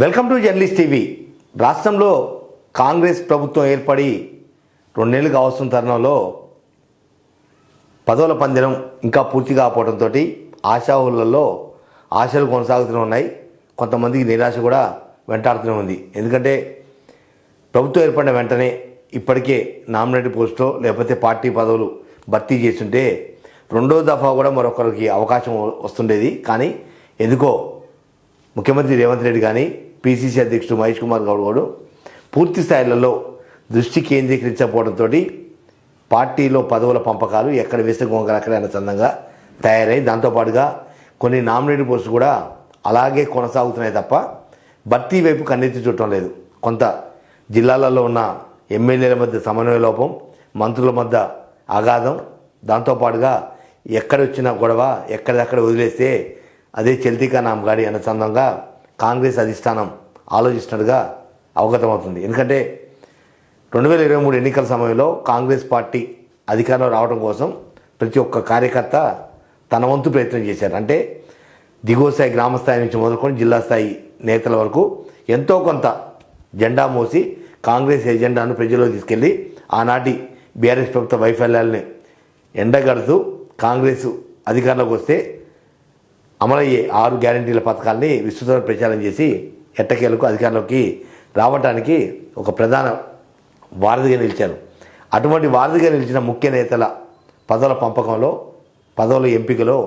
Welcome to journalist TV. రాష్ట్రంలో కాంగ్రెస్ ప్రభుత్వం ఏర్పడి రెండేళ్ళు కావస్తున్న తరుణంలో పదవుల పందెం ఇంకా పూర్తి కాకపోవడంతో ఆశావులలో ఆశలు కొనసాగుతూనే ఉన్నాయి. కొంతమందికి నిరాశ కూడా వెంటాడుతూనే ఉంది. ఎందుకంటే ప్రభుత్వం ఏర్పడిన వెంటనే ఇప్పటికే నామినేటెడ్ పోస్టో లేకపోతే పార్టీ పదవులు భర్తీ చేస్తుంటే రెండో దఫా కూడా మరొకరికి అవకాశం వస్తుండేది. కానీ ఎందుకో ముఖ్యమంత్రి రేవంత్ రెడ్డి కానీ పిసిసి అధ్యక్షుడు మహేష్ కుమార్ గౌడ్ గౌడు పూర్తి స్థాయిలలో దృష్టి కేంద్రీకరించకపోవడంతో పార్టీలో పదవుల పంపకాలు ఎక్కడ వేస్తే గొంగలు అక్కడే అనుసంధంగా తయారై దాంతోపాటుగా కొన్ని నామినేటెడ్ పోస్టులు కూడా అలాగే కొనసాగుతున్నాయి తప్ప భర్తీ వైపు కన్నెత్తి చూడటం లేదు. కొంత జిల్లాలలో ఉన్న ఎమ్మెల్యేల మధ్య సమన్వయ లోపం మంత్రుల మధ్య అగాధం దాంతోపాటుగా ఎక్కడొచ్చిన గొడవ ఎక్కడిదక్కడ వదిలేస్తే అదే చల్తికా నామగాడి అనుసంధంగా కాంగ్రెస్ అధిష్టానం ఆలోచిస్తున్నట్టుగా అవగతమవుతుంది. ఎందుకంటే రెండు వేల ఇరవై మూడు ఎన్నికల సమయంలో కాంగ్రెస్ పార్టీ అధికారంలో రావడం కోసం ప్రతి ఒక్క కార్యకర్త తన వంతు ప్రయత్నం చేశారు. అంటే దిగువ స్థాయి గ్రామ స్థాయి నుంచి మొదలుకొని జిల్లా స్థాయి నేతల వరకు ఎంతో కొంత జెండా మోసి కాంగ్రెస్ ఎజెండాను ప్రజల్లో తీసుకెళ్ళి ఆనాటి బీఆర్ఎస్ ప్రభుత్వ వైఫల్యాలని ఎండగడుతూ కాంగ్రెస్ అధికారంలోకి వస్తే అమలయ్యే ఆరు గ్యారంటీల పథకాల్ని విస్తృతంగా ప్రచారం చేసి ఎట్టకేలకు అధికారంలోకి రావడానికి ఒక ప్రధాన వారధిగా నిలిచారు. అటువంటి వారధిగా నిలిచిన ముఖ్య నేతల పదవుల పంపకంలో పదవుల ఎంపికలో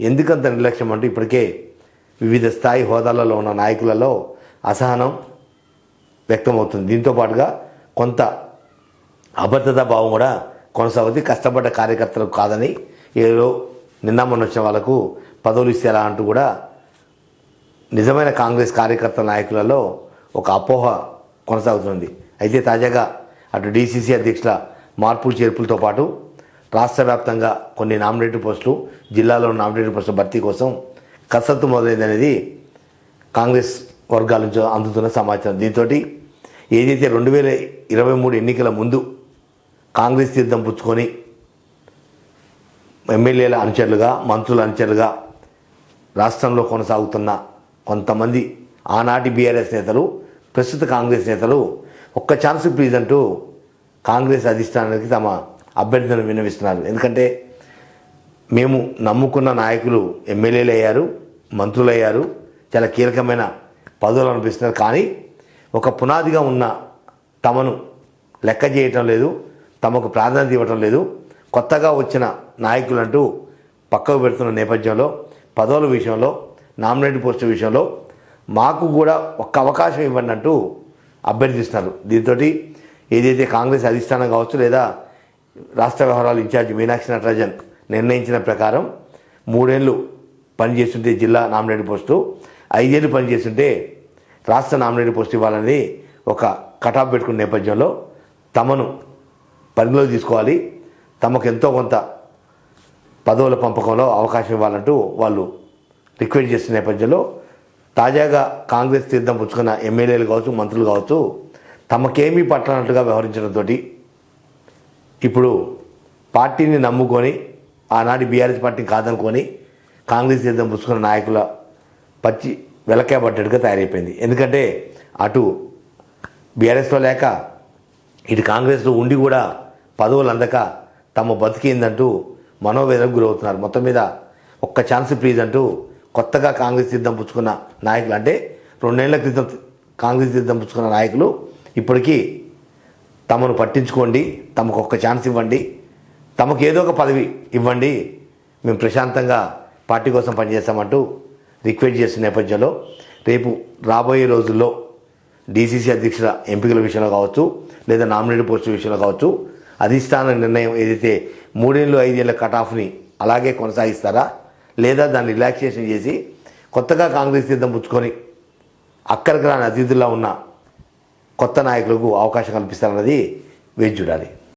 ఎందుకంత నిర్లక్ష్యం అంటే ఇప్పటికే వివిధ స్థాయి హోదాలలో ఉన్న నాయకులలో అసహనం వ్యక్తమవుతుంది. దీంతో పాటుగా కొంత అభద్రతా భావం కూడా కొనసాగుతుంది. కష్టపడ్డ కార్యకర్తలకు కాదని ఏదో నిన్న మొన్న వచ్చిన వాళ్ళకు పదవులు ఇస్తారా అంటూ కూడా నిజమైన కాంగ్రెస్ కార్యకర్త నాయకులలో ఒక అపోహ కొనసాగుతుంది. అయితే తాజాగా అటు డీసీసీ అధ్యక్షుల మార్పులు చేర్పులతో పాటు రాష్ట్ర వ్యాప్తంగా కొన్ని నామినేటెడ్ పోస్టులు జిల్లాలో నామినేటెడ్ పోస్టుల భర్తీ కోసం కసరత్తు మొదలైందనేది కాంగ్రెస్ వర్గాల నుంచి అందుతున్న సమాచారం. దీంతో ఏదైతే రెండు వేల ఇరవై మూడు ఎన్నికల ముందు కాంగ్రెస్ తీర్థం పుచ్చుకొని ఎమ్మెల్యేల అనుచరులుగా మంత్రుల అనుచరులుగా రాష్ట్రంలో కొనసాగుతున్న కొంతమంది ఆనాటి బీఆర్ఎస్ నేతలు ప్రస్తుత కాంగ్రెస్ నేతలు ఒక్క ఛాన్స్ ప్లీజ్ అంటూ కాంగ్రెస్ అధిష్టానానికి తమ అభ్యర్థులను విన్నవిస్తున్నారు. ఎందుకంటే మేము నమ్ముకున్న నాయకులు ఎమ్మెల్యేలు అయ్యారు మంత్రులు అయ్యారు చాలా కీలకమైన పదవులు అనిపిస్తున్నారు. కానీ ఒక పునాదిగా ఉన్న తమను లెక్క చేయటం లేదు తమకు ప్రాధాన్యత ఇవ్వటం లేదు. కొత్తగా వచ్చిన నాయకులంటూ పక్కకు పెడుతున్న నేపథ్యంలో పదవుల విషయంలో నామినేటెడ్ పోస్టు విషయంలో మాకు కూడా ఒక్క అవకాశం ఇవ్వండి అంటూ అభ్యర్థిస్తున్నారు. దీంతో ఏదైతే కాంగ్రెస్ అధిష్టానం కావచ్చు లేదా రాష్ట్ర వ్యవహారాల ఇన్ఛార్జ్ మీనాక్షి నటరాజన్ నిర్ణయించిన ప్రకారం మూడేళ్ళు పనిచేస్తుంటే జిల్లా నామినేట్ పోస్టు ఐదేళ్ళు పనిచేస్తుంటే రాష్ట్ర నామినేట్ పోస్ట్ ఇవ్వాలని ఒక కటాఫ్ పెట్టుకున్న నేపథ్యంలో తమను పరిగణలోకి తీసుకోవాలి. తమకు ఎంతో కొంత పదవుల పంపకంలో అవకాశం ఇవ్వాలంటూ వాళ్ళు రిక్వెస్ట్ చేస్తున్న నేపథ్యంలో తాజాగా కాంగ్రెస్ తీర్థం పుచ్చుకున్న ఎమ్మెల్యేలు కావచ్చు మంత్రులు కావచ్చు తమకేమీ పట్టనట్టుగా వ్యవహరించడంతో ఇప్పుడు పార్టీని నమ్ముకొని ఆనాటి బీఆర్ఎస్ పార్టీని కాదనుకొని కాంగ్రెస్ తీర్థం పుచ్చుకున్న నాయకుల పచ్చి వెలకేబట్టేట్టుగా తయారైపోయింది. ఎందుకంటే అటు బీఆర్ఎస్లో లేక ఇటు కాంగ్రెస్లో ఉండి కూడా పదవులు అందక తమ బతికిందంటూ మనోవేదనకు గురవుతున్నారు. మొత్తం మీద ఒక్క ఛాన్స్ ప్లీజ్ అంటూ కొత్తగా కాంగ్రెస్ సిద్ధం పుచ్చుకున్న నాయకులు అంటే రెండేళ్ళ క్రితం కాంగ్రెస్ సిద్ధం పుచ్చుకున్న నాయకులు ఇప్పటికీ తమను పట్టించుకోండి తమకు ఒక్క ఛాన్స్ ఇవ్వండి తమకు ఏదో ఒక పదవి ఇవ్వండి మేము ప్రశాంతంగా పార్టీ కోసం పనిచేస్తామంటూ రిక్వెస్ట్ చేసిన నేపథ్యంలో రేపు రాబోయే రోజుల్లో డీసీసీ అధ్యక్షుల ఎంపికల విషయంలో కావచ్చు లేదా నామినేటెడ్ పోస్టుల విషయంలో కావచ్చు అధిష్టాన నిర్ణయం ఏదైతే మూడేళ్ళు ఐదేళ్ళ కటాఫ్ని అలాగే కొనసాగిస్తారా? లేదా దాన్ని రిలాక్సేషన్ చేసి కొత్తగా కాంగ్రెస్ తీర్థం పుచ్చుకొని అక్కడికి రాని అతిథుల్లో ఉన్న కొత్త నాయకులకు అవకాశం కల్పిస్తారన్నది వేచి చూడాలి.